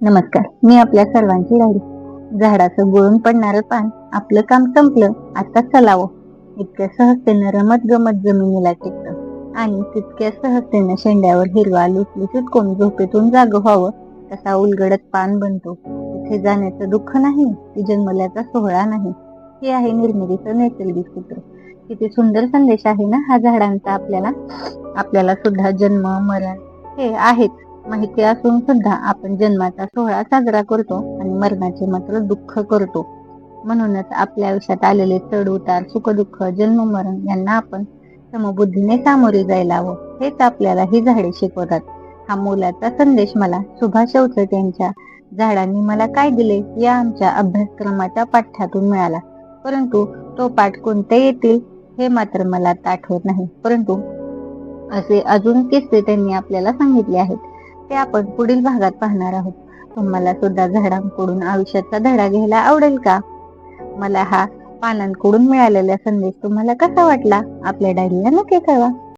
नमस्कार मी आपल्या सर्वांची राहिली. झाडाचं गळून पडणारं पान आपलं काम संपलं आता चलावं. इतक्या सहजतेनं रमत गमत जमिनीला टेकत. आणि तितक्या सहजतेनं शेंड्यावर हिरवा लुसलुसीत कोण झोपेतून जाग व्हावं तसा उलगडत पान बनतो. इथे जाण्याचं दुःख नाही ती जन्मल्याचा सोहळा नाही. हे आहे निर्मितीचं नैसर्गिक सूत्र. किती सुंदर संदेश आहे ना हा झाडांचा आपल्याला. आपल्याला सुद्धा जन्म मरण हे आहेच. माहिती असून सुद्धा आपण जन्माचा सोहळा साजरा करतो आणि मरणाचे मात्र दुःख करतो. म्हणूनच आपल्या आयुष्यात आलेले चढ उतार सुखदुःख जन्म मरण यांना आपण समबुद्धीने सामोरे जायला हवं. हेच आपल्याला ही झाडे शिकवतात. हा मोलाचा संदेश मला सुभाष अवचट यांच्या झाडांनी मला काय दिले या आमच्या अभ्यासक्रमाच्या पाठ्यातून मिळाला. परंतु तो पाठ कोणते येतील हे मात्र मला आता आठवत नाही. परंतु असे अजून किस्से त्यांनी आपल्याला सांगितले आहेत. ते आपण पुढील भागात पाहणार आहोत. तुम्हाला सुद्धा झाडांकडून आयुष्याचा धडा घ्यायला आवडेल का? मला हा पानांकडून मिळालेला संदेश तुम्हाला कसा वाटला? आपल्या डायरीला नक्की कळवा.